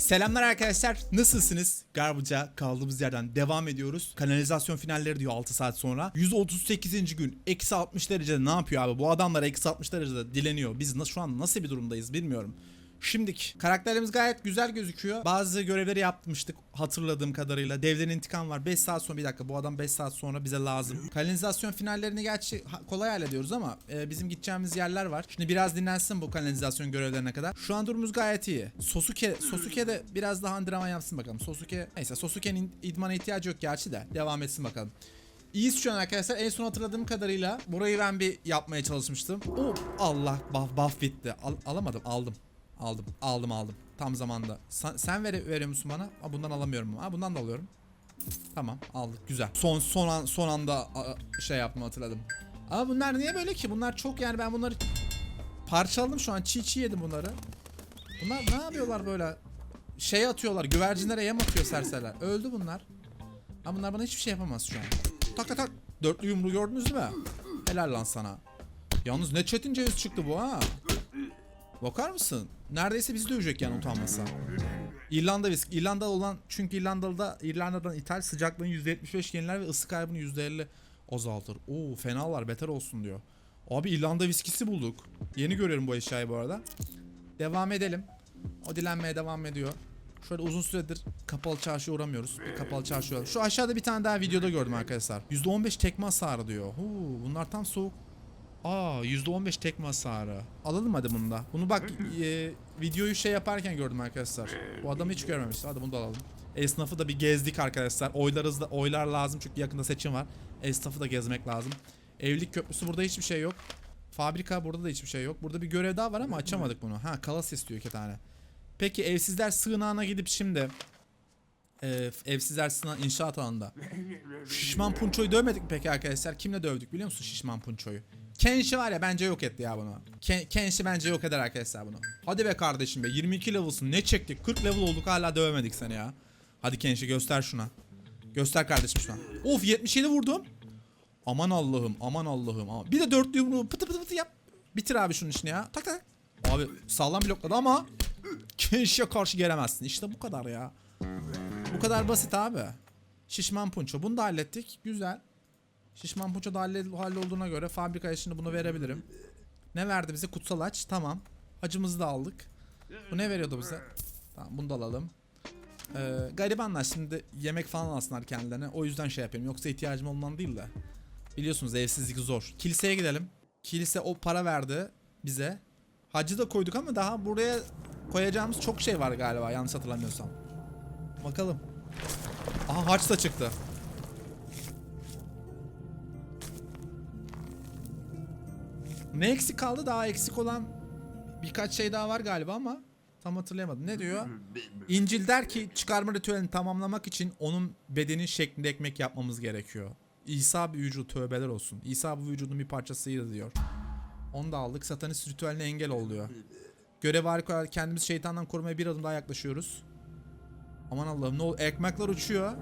Selamlar arkadaşlar. Nasılsınız? Garbaca kaldığımız yerden devam ediyoruz. Kanalizasyon finalleri diyor 6 saat sonra. 138. gün. Eksi 60 derecede ne yapıyor abi? Bu adamlar eksi 60 derecede dileniyor. Biz şu an nasıl bir durumdayız bilmiyorum. Şimdiki karakterlerimiz gayet güzel gözüküyor. Bazı görevleri yapmıştık hatırladığım kadarıyla. Devlerin intikam var. 5 saat sonra bir dakika bu adam 5 saat sonra bize lazım. Kanalizasyon finallerini gerçi kolay hallediyoruz ama e, bizim gideceğimiz yerler var. Şimdi biraz dinlensin bu kanalizasyon görevlerine kadar. Şu an durumumuz gayet iyi. Sosuke, Sosuke de biraz daha antrenman yapsın bakalım. Sosuke neyse Sosuke'nin idmana ihtiyacı yok gerçi de. Devam etsin bakalım. İyiyiz şu an arkadaşlar. En son hatırladığım kadarıyla burayı ben bir yapmaya çalışmıştım. Oh Allah buff, buff bitti. Al- alamadım aldım. Aldım aldım aldım. Tam zamanda. Sen, sen vere, veriyor musun bana? Aa, bundan alamıyorum. Ha, bundan da alıyorum. Tamam aldık güzel. Son son an son anda şey yaptım hatırladım. Ama bunlar niye böyle ki? Bunlar çok yani ben bunları parçaladım şu an. Çiğ çiğ yedim bunları. Bunlar ne yapıyorlar böyle? Şey atıyorlar. Güvercinlere yem atıyor serseriler. Öldü bunlar. Ama bunlar bana hiçbir şey yapamaz şu an. Tak tak tak. Dörtlü yumruğu gördünüz değil mi? Helal lan sana. Yalnız ne çetin ceviz çıktı bu ha. Bakar mısın? Neredeyse bizi dövecek yani utanmasa. İrlanda visk. İrlanda olan çünkü İrlandalı'da İrlanda'dan ithal sıcaklığın %75 yeniler ve ısı kaybını %50 azaltır. Oo fenalar beter olsun diyor. Abi İrlanda viskisi bulduk. Yeni görüyorum bu eşyayı bu arada. Devam edelim. O dilenmeye devam ediyor. Şöyle uzun süredir kapalı çarşıya uğramıyoruz. Bir kapalı çarşıya. Şu aşağıda bir tane daha videoda gördüm arkadaşlar. %15 tekme hasarı diyor. Huu, bunlar tam soğuk Aa %15 tekme hasarı. Alalım hadi bunu da. Bunu bak e, videoyu şey yaparken gördüm arkadaşlar. Bu adamı hiç görmemiş. Hadi bunu da alalım. Esnafı da bir gezdik arkadaşlar. Oylarız da oylar lazım çünkü yakında seçim var. Esnafı da gezmek lazım. Evlilik köprüsü burada hiçbir şey yok. Fabrika burada da hiçbir şey yok. Burada bir görev daha var ama açamadık bunu. Ha kalas istiyor iki tane. Peki evsizler sığınağına gidip şimdi e, evsizler sığınağı inşaat alanında. Şişman Punço'yu dövmedik mi peki arkadaşlar? Kimle dövdük biliyor musun Şişman Punço'yu? Kenshi var ya bence yok etti ya bunu. Ken- Kenshi bence yok eder arkadaşlar bunu. Hadi be kardeşim be 22 level'sın ne çektik 40 level olduk hala dövemedik seni ya. Hadi Kenshi göster şuna. Göster kardeşim şuna. Of 77 vurdum. Aman Allah'ım aman Allah'ım. Bir de dörtlü yumruğu pıtı pıtı pıtı yap. Bitir abi şunun işini ya. Tak tak. Abi sağlam blokladı ama Kenshi'ye karşı gelemezsin. İşte bu kadar ya. Bu kadar basit abi. Şişman punço. Bunu da hallettik. Güzel. Şişman punço da hallolduğuna göre fabrikaya şimdi bunu verebilirim. Ne verdi bize? Kutsal aç. Tamam. Acımızı da aldık. Bu ne veriyordu bize? Tamam bunu da alalım. Ee, garibanlar şimdi yemek falan alsınlar kendilerine. O yüzden şey yapıyorum. Yoksa ihtiyacım olman değil de. Biliyorsunuz evsizlik zor. Kiliseye gidelim. Kilise o para verdi bize. Hacı da koyduk ama daha buraya koyacağımız çok şey var galiba yanlış hatırlamıyorsam. Bakalım. Aha harç da çıktı. Ne eksik kaldı? Daha eksik olan birkaç şey daha var galiba ama tam hatırlayamadım. Ne diyor? İncil der ki çıkarma ritüelini tamamlamak için onun bedenin şeklinde ekmek yapmamız gerekiyor. İsa bir vücudu tövbeler olsun. İsa bu vücudun bir parçasıydı diyor. Onu da aldık. Satanist ritüeline engel oluyor. Görev harika kendimiz şeytandan korumaya bir adım daha yaklaşıyoruz. Aman Allah'ım ne ol ekmekler uçuyor.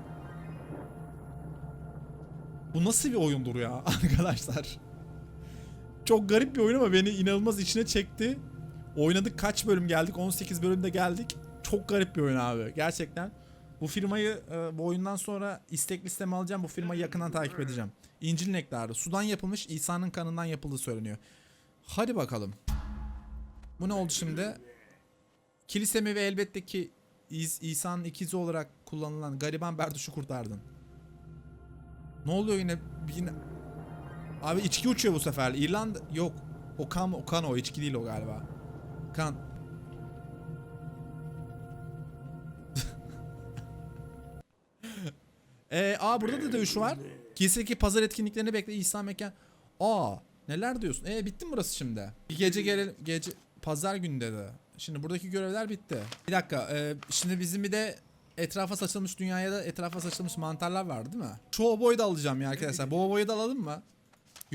Bu nasıl bir oyundur ya arkadaşlar? Çok garip bir oyun ama beni inanılmaz içine çekti. Oynadık kaç bölüm geldik? 18 bölümde geldik. Çok garip bir oyun abi. Gerçekten. Bu firmayı e, bu oyundan sonra istek listeme alacağım. Bu firmayı yakından takip edeceğim. İncil nektarı. Sudan yapılmış İsa'nın kanından yapıldığı söyleniyor. Hadi bakalım. Bu ne oldu şimdi? Kilisemi ve elbette ki İs- İsa'nın ikizi olarak kullanılan gariban Berduş'u kurtardın. Ne oluyor yine? Yine Abi içki uçuyor bu sefer. İrlanda yok. O kan o içki değil o galiba. Kan. Ee, aa burada da dövüş var. Kilisedeki pazar etkinliklerini bekle İsa Mekan. Aa neler diyorsun? E bitti mi burası şimdi? Bir gece gelelim gece pazar günü dedi. Şimdi buradaki görevler bitti. Bir dakika. e, şimdi bizim bir de etrafa saçılmış dünyaya da etrafa saçılmış mantarlar var değil mi? Çoğu boyu da alacağım ya arkadaşlar. Bu boyu da alalım mı?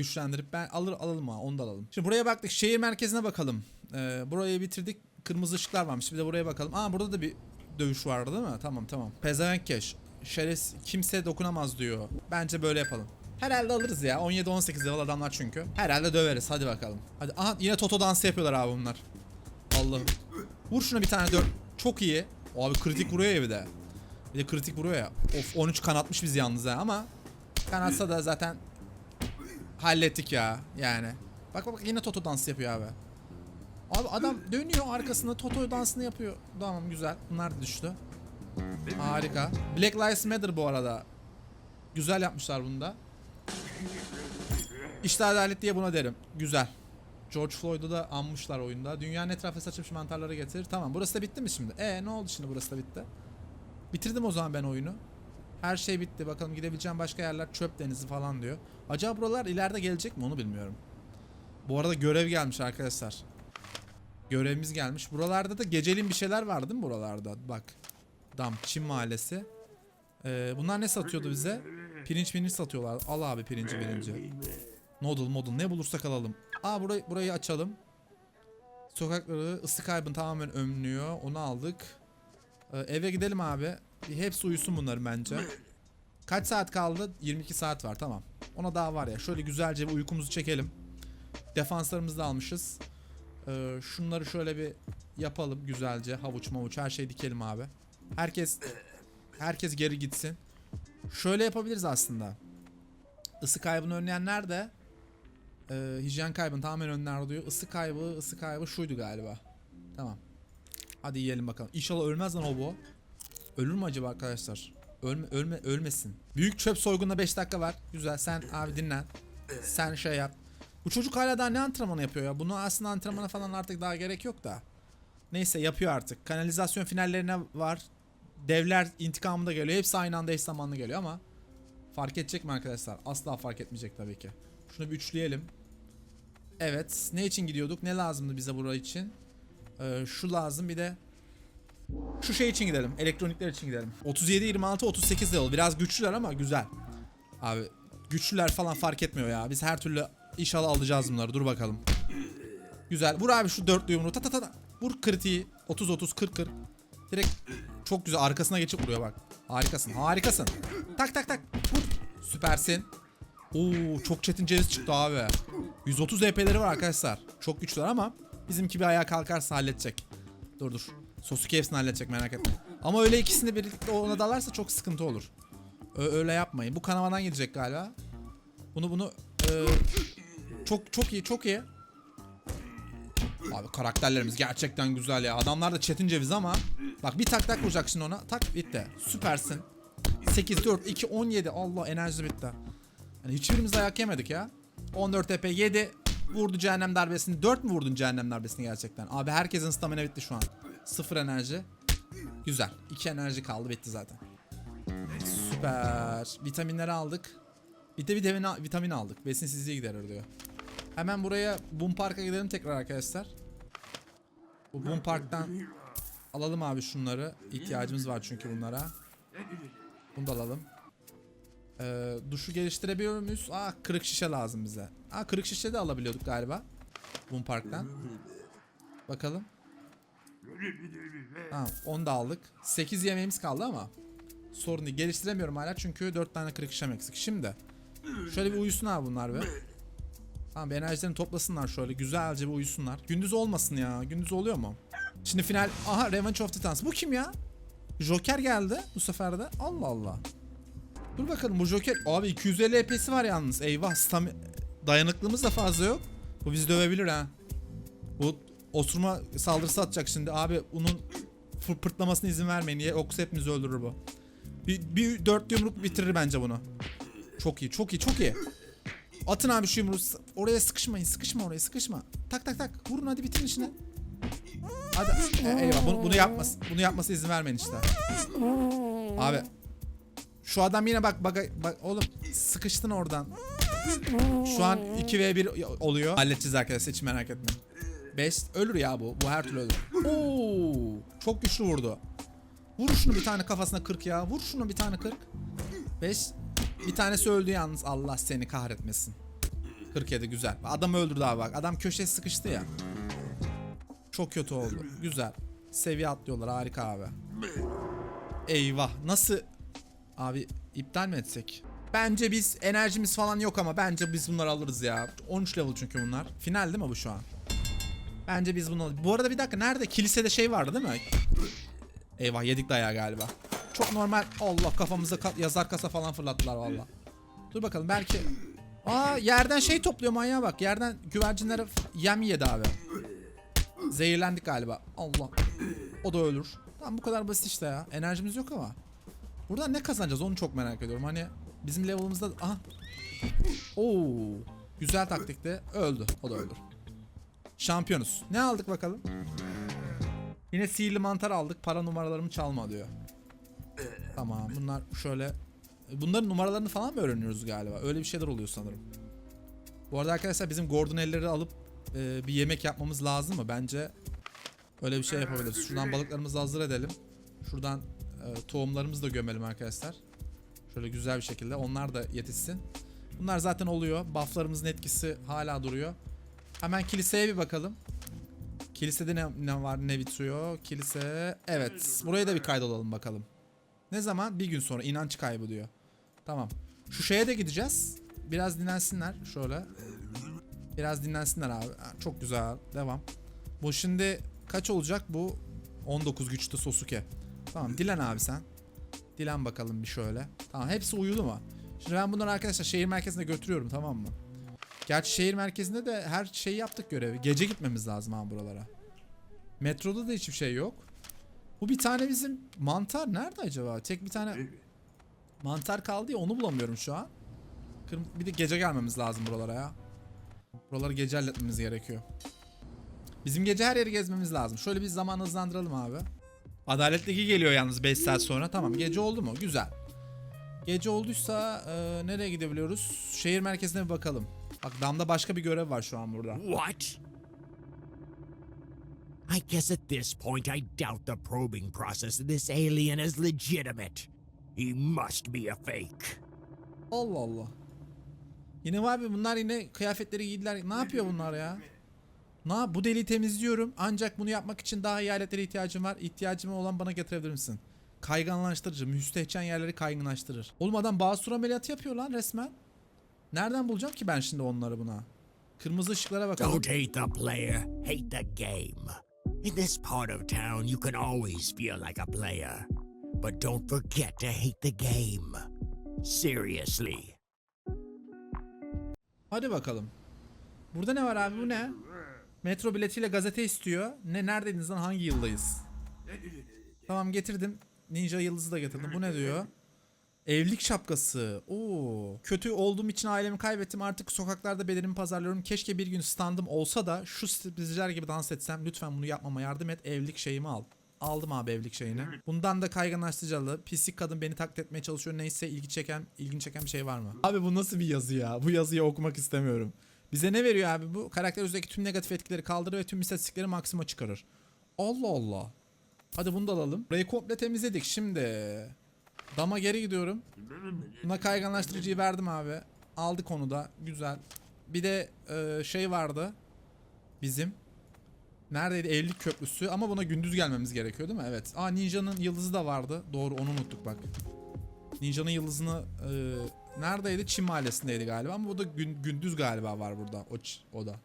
Güçlendirip ben alır alalım ha onu da alalım. Şimdi buraya baktık. Şehir merkezine bakalım. Ee, burayı bitirdik. Kırmızı ışıklar varmış. Bir de buraya bakalım. Aa burada da bir dövüş vardı değil mi? Tamam tamam. Pezevenk keş. Şeres kimse dokunamaz diyor. Bence böyle yapalım. Herhalde alırız ya. 17-18 level adamlar çünkü. Herhalde döveriz. Hadi bakalım. Hadi. Aha yine Toto dansı yapıyorlar abi bunlar. Allah'ım. Vur şuna bir tane dört. Çok iyi. Abi kritik vuruyor ya bir de. Bir de kritik vuruyor ya. Of 13 kanatmış biz yalnız ha ama kanatsa da zaten hallettik ya yani. Bak bak yine Toto dansı yapıyor abi. Abi adam dönüyor arkasında Toto dansını yapıyor. Tamam güzel. Bunlar da düştü. Harika. Black Lives Matter bu arada. Güzel yapmışlar bunu da. İşte adalet diye buna derim. Güzel. George Floyd'u da anmışlar oyunda. Dünyanın etrafı saçılmış mantarları getir. Tamam burası da bitti mi şimdi? E ne oldu şimdi burası da bitti? Bitirdim o zaman ben oyunu. Her şey bitti. Bakalım gidebileceğim başka yerler çöp denizi falan diyor. Acaba buralar ileride gelecek mi onu bilmiyorum. Bu arada görev gelmiş arkadaşlar. Görevimiz gelmiş. Buralarda da geceliğin bir şeyler var değil mi buralarda? Bak. Dam, Çin mahallesi. Ee, bunlar ne satıyordu bize? Pirinç pirinç satıyorlar. Al abi pirinci pirinci. Noodle model ne bulursak alalım. Aa burayı, burayı açalım. Sokakları ısı kaybını tamamen önlüyor. Onu aldık. Ee, eve gidelim abi. Bir Hepsi uyusun bunların bence. Kaç saat kaldı? 22 saat var tamam. Ona daha var ya. Şöyle güzelce bir uykumuzu çekelim. Defanslarımızı da almışız. Ee, şunları şöyle bir yapalım güzelce. Havuç mavuç her şeyi dikelim abi. Herkes herkes geri gitsin. Şöyle yapabiliriz aslında. Isı kaybını önleyen nerede? Ee, hijyen kaybını tamamen önler diyor. Isı kaybı, ısı kaybı şuydu galiba. Tamam. Hadi yiyelim bakalım. İnşallah ölmez lan o bu. Ölür mü acaba arkadaşlar? Ölme, ölme, ölmesin. Büyük çöp soygununa 5 dakika var. Güzel sen abi dinlen. Sen şey yap. Bu çocuk hala daha ne antrenmanı yapıyor ya? Bunu aslında antrenmana falan artık daha gerek yok da. Neyse yapıyor artık. Kanalizasyon finallerine var. Devler intikamında geliyor. Hepsi aynı anda eş zamanlı geliyor ama fark edecek mi arkadaşlar? Asla fark etmeyecek tabii ki. Şunu bir üçleyelim. Evet. Ne için gidiyorduk? Ne lazımdı bize buraya için? Ee, şu lazım bir de şu şey için gidelim. Elektronikler için gidelim. 37 26 38 level. Biraz güçlüler ama güzel. Abi güçlüler falan fark etmiyor ya. Biz her türlü inşallah alacağız bunları. Dur bakalım. Güzel. Vur abi şu dörtlü yumruğu. Ta ta ta ta. Vur kritiği. 30 30 40 40. Direkt çok güzel arkasına geçip vuruyor bak. Harikasın. Harikasın. Tak tak tak. Vur. Süpersin. Oo çok çetin ceviz çıktı abi. 130 EP'leri var arkadaşlar. Çok güçlüler ama bizimki bir ayağa kalkarsa halledecek. Dur dur. Sosuke hepsini halledecek merak etme. Ama öyle ikisini birlikte ona dalarsa çok sıkıntı olur. Ö- öyle yapmayın. Bu kanamadan gidecek galiba. Bunu bunu e, çok çok iyi çok iyi. Abi karakterlerimiz gerçekten güzel ya. Adamlar da çetin ceviz ama bak bir tak tak vuracak şimdi ona. Tak bitti. Süpersin. 8 4 2 17. Allah enerji bitti. Yani hiçbirimiz dayak yemedik ya. 14 TP 7 vurdu cehennem darbesini. 4 mü vurdun cehennem darbesini gerçekten? Abi herkesin stamina bitti şu an. Sıfır enerji. Güzel. 2 enerji kaldı bitti zaten. Süper. Vitaminleri aldık. Bir de vitamin, vitamin aldık. Besinsizliği giderir diyor. Hemen buraya Boom Park'a gidelim tekrar arkadaşlar. Bu Boom Park'tan alalım abi şunları. İhtiyacımız var çünkü bunlara. Bunu da alalım. Ee, duşu geliştirebiliyor muyuz? Aa kırık şişe lazım bize. Aa kırık şişe de alabiliyorduk galiba. Boom Park'tan. Bakalım. Tamam onu da aldık. 8 yemeğimiz kaldı ama. Sorun değil. Geliştiremiyorum hala çünkü 4 tane kırık şişem eksik. Şimdi. Şöyle bir uyusun abi bunlar be. Tamam bir enerjilerini toplasınlar şöyle. Güzelce bir uyusunlar. Gündüz olmasın ya. Gündüz oluyor mu? Şimdi final. Aha Revenge of Titans. Bu kim ya? Joker geldi bu sefer de. Allah Allah. Dur bakalım bu Joker. Abi 250 EP'si var yalnız. Eyvah. Stami... Dayanıklılığımız da fazla yok. Bu bizi dövebilir ha. Bu osurma saldırısı atacak şimdi. Abi fır- pırtlamasına izin vermeyin. Niye? Yoksa hepimizi öldürür bu. Bir, bir dört yumruk bitirir bence bunu. Çok iyi, çok iyi, çok iyi. Atın abi şu yumruğu. Oraya sıkışmayın. Sıkışma oraya, sıkışma. Tak tak tak. Vurun hadi bitirin işini. Hadi. E, eyvah bunu, bunu yapmaz. Bunu yapması izin vermeyin işte. Abi. Şu adam yine bak bak bak oğlum sıkıştın oradan. Şu an 2v1 oluyor. Halledeceğiz arkadaşlar hiç merak etme. 5 ölür ya bu. Bu her türlü ölür. Oo! Çok güçlü vurdu. Vur şunu bir tane kafasına 40 ya. Vur şunu bir tane 40. 5 bir tanesi öldü yalnız. Allah seni kahretmesin. 47 güzel. Adam öldürdü abi bak. Adam köşeye sıkıştı ya. Çok kötü oldu. Güzel. Seviye atlıyorlar. Harika abi. Eyvah. Nasıl Abi iptal mi etsek? Bence biz enerjimiz falan yok ama bence biz bunları alırız ya. 13 level çünkü bunlar. Final değil mi bu şu an? Bence biz bunu Bu arada bir dakika nerede? Kilisede şey vardı değil mi? Eyvah yedik dayağı galiba. Çok normal. Allah kafamıza ka- yazar kasa falan fırlattılar valla. Dur bakalım belki. Aa yerden şey topluyor manyağa bak. Yerden güvercinlere yem yedi abi. Zehirlendik galiba. Allah. O da ölür. Tamam bu kadar basit işte ya. Enerjimiz yok ama. Buradan ne kazanacağız onu çok merak ediyorum. Hani bizim level'ımızda... Aha. Oo. Güzel taktikti. Öldü. O da öldür. Şampiyonuz. Ne aldık bakalım? Yine sihirli mantar aldık. Para numaralarımı çalma diyor. Tamam bunlar şöyle. Bunların numaralarını falan mı öğreniyoruz galiba? Öyle bir şeyler oluyor sanırım. Bu arada arkadaşlar bizim Gordon elleri alıp e, bir yemek yapmamız lazım mı? Bence öyle bir şey yapabiliriz. Şuradan balıklarımızı hazır edelim. Şuradan e, tohumlarımızı da gömelim arkadaşlar. Şöyle güzel bir şekilde. Onlar da yetişsin. Bunlar zaten oluyor. Bufflarımızın etkisi hala duruyor. Hemen kiliseye bir bakalım. Kilisede ne, ne var ne bitiyor? Kilise... Evet. Buraya da bir kaydolalım bakalım. Ne zaman? Bir gün sonra. inanç kaybı diyor. Tamam. Şu şeye de gideceğiz. Biraz dinlensinler. Şöyle. Biraz dinlensinler abi. Çok güzel. Devam. Bu şimdi kaç olacak bu? 19 güçlü Sosuke. Tamam dilen abi sen. Dilen bakalım bir şöyle. Tamam hepsi uyulu mu? Şimdi ben bunları arkadaşlar şehir merkezine götürüyorum tamam mı? Gerçi şehir merkezinde de her şeyi yaptık görevi. Gece gitmemiz lazım ha buralara. Metroda da hiçbir şey yok. Bu bir tane bizim mantar nerede acaba? Tek bir tane mantar kaldı ya onu bulamıyorum şu an. Bir de gece gelmemiz lazım buralara ya. Buraları gece halletmemiz gerekiyor. Bizim gece her yeri gezmemiz lazım. Şöyle bir zaman hızlandıralım abi. Adalet Ligi geliyor yalnız 5 saat sonra. Tamam gece oldu mu? Güzel. Gece olduysa e, nereye gidebiliyoruz? Şehir merkezine bir bakalım. Bak damda başka bir görev var şu an burada. What? I guess at this point I doubt the probing process of this alien is legitimate. He must be a fake. Allah Allah. Yine var mı bunlar yine kıyafetleri giydiler. Ne yapıyor bunlar ya? Na bu deliği temizliyorum. Ancak bunu yapmak için daha iyi aletlere ihtiyacım var. İhtiyacım olan bana getirebilir misin? Kayganlaştırıcı. Müstehcen yerleri kaygınlaştırır. Oğlum adam basur ameliyatı yapıyor lan resmen. Nereden bulacağım ki ben şimdi onları buna? Kırmızı ışıklara bakalım. Don't hate the player, hate the game. In this part of town, you can always feel like a player. But don't forget to hate the game. Seriously. Hadi bakalım. Burada ne var abi bu ne? Metro biletiyle gazete istiyor. Ne neredeydiniz lan hangi yıldayız? Tamam getirdim. Ninja yıldızı da getirdim. Bu ne diyor? Evlilik şapkası. Oo. Kötü olduğum için ailemi kaybettim. Artık sokaklarda bedenimi pazarlıyorum. Keşke bir gün standım olsa da şu striptizciler gibi dans etsem. Lütfen bunu yapmama yardım et. Evlilik şeyimi al. Aldım abi evlilik şeyini. Bundan da kayganlaştırıcılı. Pislik kadın beni taklit etmeye çalışıyor. Neyse ilgi çeken, ilgini çeken bir şey var mı? Abi bu nasıl bir yazı ya? Bu yazıyı okumak istemiyorum. Bize ne veriyor abi bu? Karakter üzerindeki tüm negatif etkileri kaldırır ve tüm istatistikleri maksimuma çıkarır. Allah Allah. Hadi bunu da alalım. Burayı komple temizledik. Şimdi dama geri gidiyorum. Buna kayganlaştırıcıyı verdim abi. Aldık onu da. Güzel. Bir de e, şey vardı. Bizim. Neredeydi? Evlilik köprüsü. Ama buna gündüz gelmemiz gerekiyor değil mi? Evet. Aa Ninja'nın yıldızı da vardı. Doğru onu unuttuk bak. Ninja'nın yıldızını e, neredeydi? Çin mahallesindeydi galiba ama bu da gün, gündüz galiba var burada. O, o da.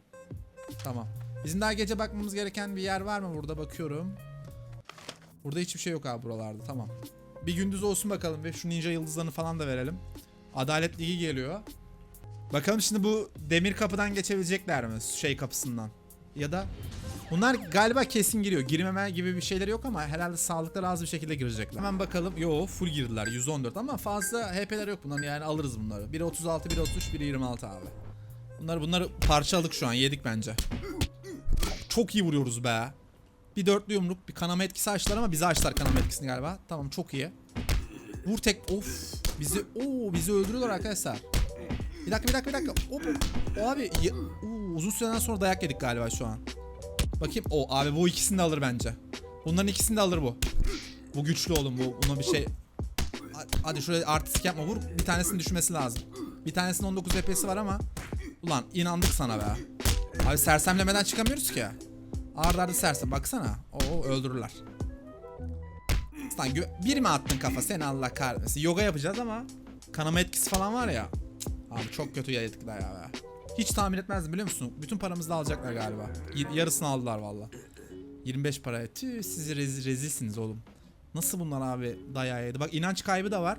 Tamam. Bizim daha gece bakmamız gereken bir yer var mı burada? Bakıyorum. Burada hiçbir şey yok abi buralarda. Tamam. Bir gündüz olsun bakalım ve şu ninja yıldızlarını falan da verelim. Adalet Ligi geliyor. Bakalım şimdi bu demir kapıdan geçebilecekler mi? Şey kapısından. Ya da bunlar galiba kesin giriyor. Girmeme gibi bir şeyleri yok ama herhalde sağlıkları az bir şekilde girecekler. Hemen bakalım. Yo full girdiler 114 ama fazla HP'ler yok bunların yani alırız bunları. Biri 36, biri 33, biri 26 abi. Bunları bunları parçaladık şu an yedik bence. Çok iyi vuruyoruz be. Bir dörtlü yumruk bir kanama etkisi açtılar ama bize açtılar kanama etkisini galiba. Tamam çok iyi. Vur tek of bizi oo bizi öldürüyorlar arkadaşlar. Bir dakika bir dakika bir dakika. Hop. O abi ya- Oo, uzun süreden sonra dayak yedik galiba şu an. Bakayım o abi bu ikisini de alır bence. Bunların ikisini de alır bu. Bu güçlü oğlum bu. Buna bir şey Hadi- şuraya artistik yapma vur. Bir tanesinin düşmesi lazım. Bir tanesinin 19 HP'si var ama ulan inandık sana be. Abi sersemlemeden çıkamıyoruz ki. Arda arda sersem baksana. Oo öldürürler. Lan gö- bir mi attın kafa seni Allah kahretmesin. Yoga yapacağız ama kanama etkisi falan var ya. Abi çok kötü yedik da ya be. Hiç tahmin etmezdim biliyor musun? Bütün paramızı da alacaklar galiba. Y- yarısını aldılar valla. 25 paraya. Tüh siz rezi- rezilsiniz oğlum. Nasıl bunlar abi dayağı yedi? Bak inanç kaybı da var.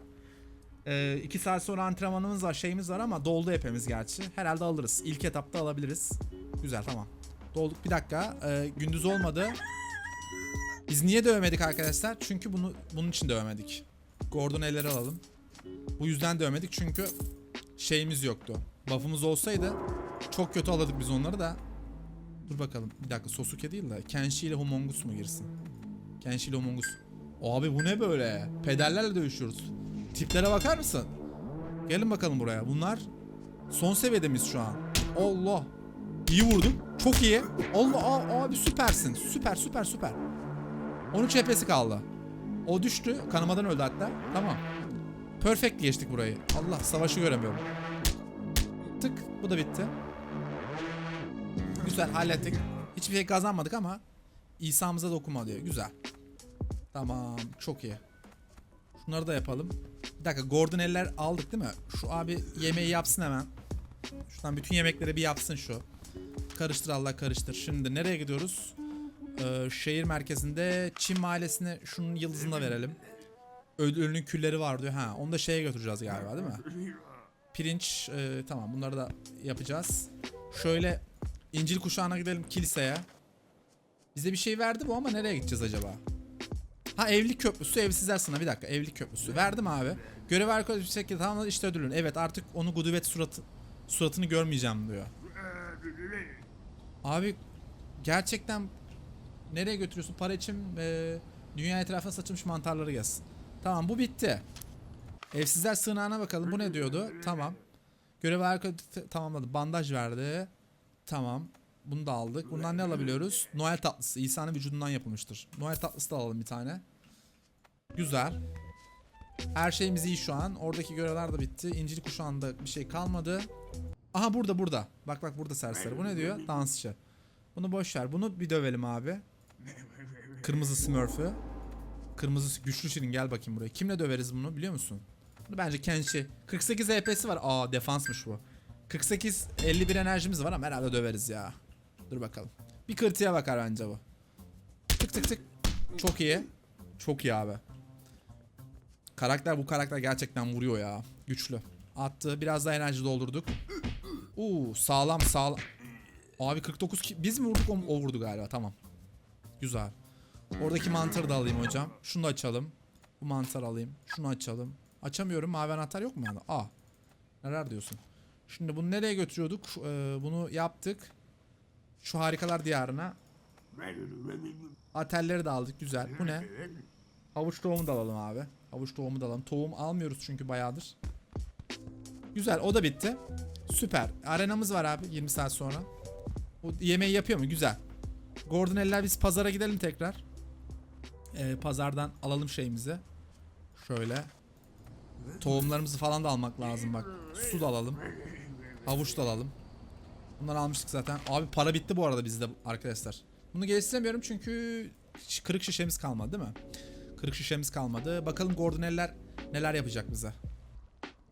2 saat sonra antrenmanımız var, şeyimiz var ama doldu hepimiz gerçi. Herhalde alırız. İlk etapta alabiliriz. Güzel tamam. Dolduk. Bir dakika. Ee, gündüz olmadı. Biz niye dövmedik arkadaşlar? Çünkü bunu bunun için dövmedik. Gordon elleri alalım. Bu yüzden dövmedik çünkü şeyimiz yoktu. Buff'ımız olsaydı çok kötü alırdık biz onları da. Dur bakalım. Bir dakika Sosuke değil de Kenshi ile Homongus mu girsin? Kenshi ile Homongus. Abi bu ne böyle? Pederlerle dövüşüyoruz. Tiplere bakar mısın? Gelin bakalım buraya. Bunlar son seviyede miyiz şu an? Allah. İyi vurdum. Çok iyi. Allah abi süpersin. Süper süper süper. 13 HP'si kaldı. O düştü. Kanamadan öldü hatta. Tamam. Perfect geçtik burayı. Allah savaşı göremiyorum. Tık. Bu da bitti. Güzel hallettik. Hiçbir şey kazanmadık ama İsa'mıza dokunma diyor. Güzel. Tamam. Çok iyi. Şunları da yapalım. Bir dakika Gordon eller aldık değil mi? Şu abi yemeği yapsın hemen. Şuradan bütün yemekleri bir yapsın şu. Karıştır Allah karıştır. Şimdi nereye gidiyoruz? Ee, şehir merkezinde Çin mahallesine şunun yıldızını da verelim. Ölünün külleri var diyor. Ha, onu da şeye götüreceğiz galiba değil mi? Pirinç e, tamam bunları da yapacağız. Şöyle İncil kuşağına gidelim kiliseye. Bize bir şey verdi bu ama nereye gideceğiz acaba? Ha evlilik köprüsü evsizler sınavı bir dakika evlilik köprüsü. Verdim abi. Görev arkadaş bir şekilde tamamladı işte ödülün. Evet artık onu Guduvet suratı, suratını görmeyeceğim diyor. Abi gerçekten nereye götürüyorsun? Para için e, dünya etrafına saçılmış mantarları gelsin. Tamam bu bitti. Evsizler sığınağına bakalım. Bu ne diyordu? Tamam. Görev arkadaşı tamamladı. Bandaj verdi. Tamam. Bunu da aldık. Bundan ne alabiliyoruz? Noel tatlısı. İsa'nın vücudundan yapılmıştır. Noel tatlısı da alalım bir tane. Güzel. Her şeyimiz iyi şu an. Oradaki görevler de bitti. İncil kuşağında bir şey kalmadı. Aha burada burada. Bak bak burada serseri. Bu ne diyor? Dansçı. Bunu boş ver. Bunu bir dövelim abi. Kırmızı Smurf'ü. Kırmızı güçlü şirin gel bakayım buraya. Kimle döveriz bunu biliyor musun? Bunu bence Kenshi. 48 HP'si var. Aa defansmış bu. 48 51 enerjimiz var ama herhalde döveriz ya. Dur bakalım. Bir kırtıya bakar bence bu. Tık tık tık. Çok iyi. Çok iyi abi. Karakter bu karakter gerçekten vuruyor ya. Güçlü. Attı. Biraz daha enerji doldurduk. Uuu sağlam sağlam. Abi 49 ki biz mi vurduk o, o vurdu galiba tamam. Güzel. Oradaki mantarı da alayım hocam. Şunu da açalım. Bu mantarı alayım. Şunu açalım. Açamıyorum. Mavi anahtar yok mu yani? Aa. Neler diyorsun? Şimdi bunu nereye götürüyorduk? Ee, bunu yaptık. Şu harikalar diyarına. Atelleri de aldık. Güzel. Bu ne? Havuç tohumu da alalım abi. Havuç tohumu da alalım. Tohum almıyoruz çünkü bayağıdır. Güzel. O da bitti. Süper. Arenamız var abi 20 saat sonra. O yemeği yapıyor mu? Güzel. Gordon eller biz pazara gidelim tekrar. Ee, pazardan alalım şeyimizi. Şöyle. Tohumlarımızı falan da almak lazım bak. Su da alalım. Havuç da alalım. Bunları almıştık zaten. Abi para bitti bu arada bizde arkadaşlar. Bunu geliştiremiyorum çünkü kırık şişemiz kalmadı değil mi? Kırık şişemiz kalmadı. Bakalım Gordon eller neler yapacak bize.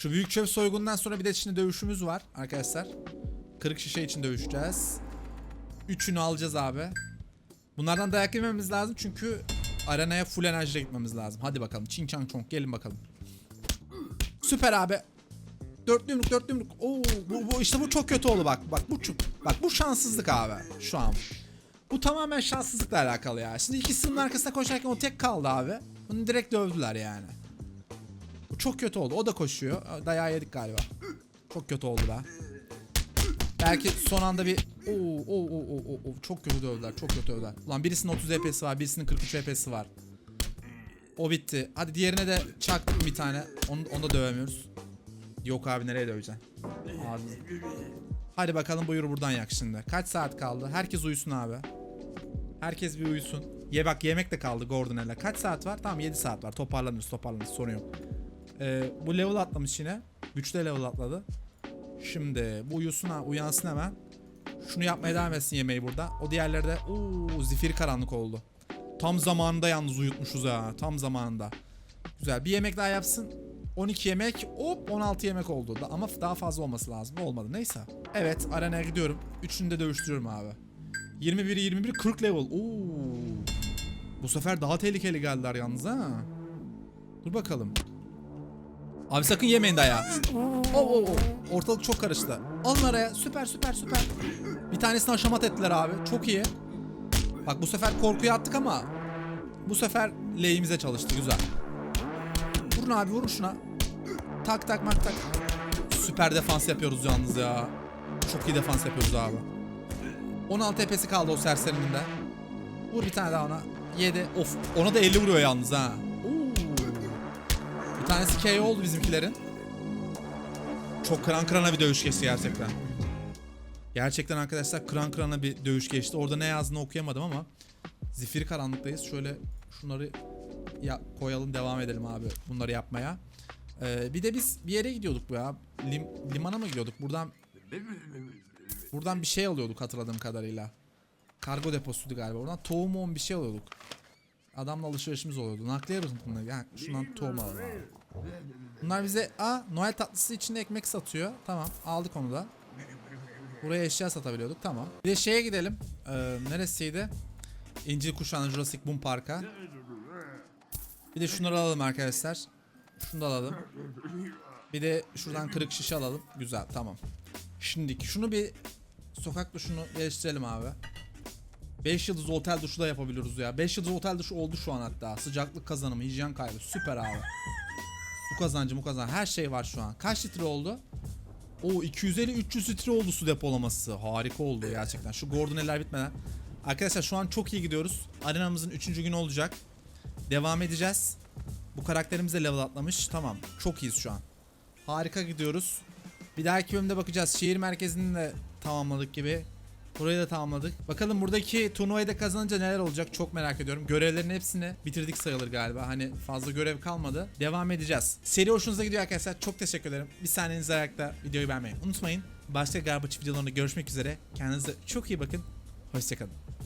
Şu büyük çöp soygundan sonra bir de şimdi dövüşümüz var arkadaşlar. Kırık şişe için dövüşeceğiz. Üçünü alacağız abi. Bunlardan dayak yememiz lazım çünkü arenaya full enerjiyle gitmemiz lazım. Hadi bakalım. Çin çang çong gelin bakalım. Süper abi. Dörtlü yumruk dörtlü yumruk. Oo, bu, bu işte bu çok kötü oldu bak. Bak bu çok, bak bu şanssızlık abi şu an. Bu tamamen şanssızlıkla alakalı ya. Şimdi ikisinin arkasına koşarken o tek kaldı abi. Bunu direkt dövdüler yani. Bu çok kötü oldu. O da koşuyor. Dayağı yedik galiba. Çok kötü oldu be. Belki son anda bir oo oo oo oo oo, çok kötü dövdüler. Çok kötü dövdüler. Ulan birisinin 30 HP'si var, birisinin 43 HP'si var. O bitti. Hadi diğerine de çaktık bir tane. Onu, onu da dövemiyoruz. Yok abi nereye döveceksin? Ağzını. Hadi bakalım buyur buradan yak şimdi. Kaç saat kaldı? Herkes uyusun abi. Herkes bir uyusun. Ye bak yemek de kaldı Gordon'ella. Kaç saat var? Tamam 7 saat var. Toparlanırız toparlanırız sorun yok. Ee, bu level atlamış yine. Güçlü level atladı. Şimdi bu uyusun ha uyansın hemen. Şunu yapmaya devam etsin yemeği burada. O diğerleri de uuu zifiri karanlık oldu. Tam zamanında yalnız uyutmuşuz ha. Tam zamanında. Güzel bir yemek daha yapsın. 12 yemek hop 16 yemek oldu. Da, ama daha fazla olması lazım. Olmadı neyse. Evet arenaya gidiyorum. Üçünü de dövüştürüyorum abi. 21 21 40 level. Oo. Bu sefer daha tehlikeli geldiler yalnız ha. Dur bakalım. Abi sakın yemeyin dayağı. Oo, oo, oo. Ortalık çok karıştı. Alın araya. Süper süper süper. Bir tanesini aşamat ettiler abi. Çok iyi. Bak bu sefer korkuya attık ama bu sefer lehimize çalıştı. Güzel. Vurun abi vurun şuna. Tak tak mak tak. Süper defans yapıyoruz yalnız ya. Çok iyi defans yapıyoruz abi. 16 tepesi kaldı o serserinin de. Vur bir tane daha ona. 7. Of. Ona da 50 vuruyor yalnız ha. Bir tanesi KO oldu bizimkilerin. Çok kıran kırana bir dövüş geçti gerçekten. Gerçekten arkadaşlar kıran kırana bir dövüş geçti. Orada ne yazdığını okuyamadım ama zifiri karanlıktayız. Şöyle şunları ya koyalım devam edelim abi bunları yapmaya. Ee, bir de biz bir yere gidiyorduk bu ya. Lim- limana mı gidiyorduk? Buradan buradan bir şey alıyorduk hatırladığım kadarıyla. Kargo deposuydu galiba. Oradan tohum bir şey alıyorduk. Adamla alışverişimiz oluyordu. Nakliye bunları. Yani şundan tohum alalım abi. Bunlar bize a Noel tatlısı içinde ekmek satıyor. Tamam aldık onu da. Buraya eşya satabiliyorduk. Tamam. Bir de şeye gidelim. Ee, neresiydi? İncil Kuşağı'nın Jurassic Boom Park'a. Bir de şunları alalım arkadaşlar. Şunu da alalım. Bir de şuradan kırık şişe alalım. Güzel tamam. Şimdiki şunu bir sokak duşunu geliştirelim abi. 5 yıldız otel duşu da yapabiliyoruz ya. 5 yıldız otel duşu oldu şu an hatta. Sıcaklık kazanımı, hijyen kaybı. Süper abi. Su kazancı, mu kazan. Her şey var şu an. Kaç litre oldu? O 250-300 litre oldu su depolaması. Harika oldu gerçekten. Şu Gordoneller bitmeden. Arkadaşlar şu an çok iyi gidiyoruz. Arenamızın 3. günü olacak. Devam edeceğiz. Bu karakterimiz de level atlamış. Tamam. Çok iyiyiz şu an. Harika gidiyoruz. Bir dahaki bölümde bakacağız. Şehir merkezini de tamamladık gibi. Burayı da tamamladık. Bakalım buradaki turnuvayı da kazanınca neler olacak çok merak ediyorum. Görevlerin hepsini bitirdik sayılır galiba. Hani fazla görev kalmadı. Devam edeceğiz. Seri hoşunuza gidiyor arkadaşlar. Çok teşekkür ederim. Bir saniyenizi ayakta videoyu beğenmeyi unutmayın. Başka Garbage videolarında görüşmek üzere. Kendinize çok iyi bakın. Hoşçakalın.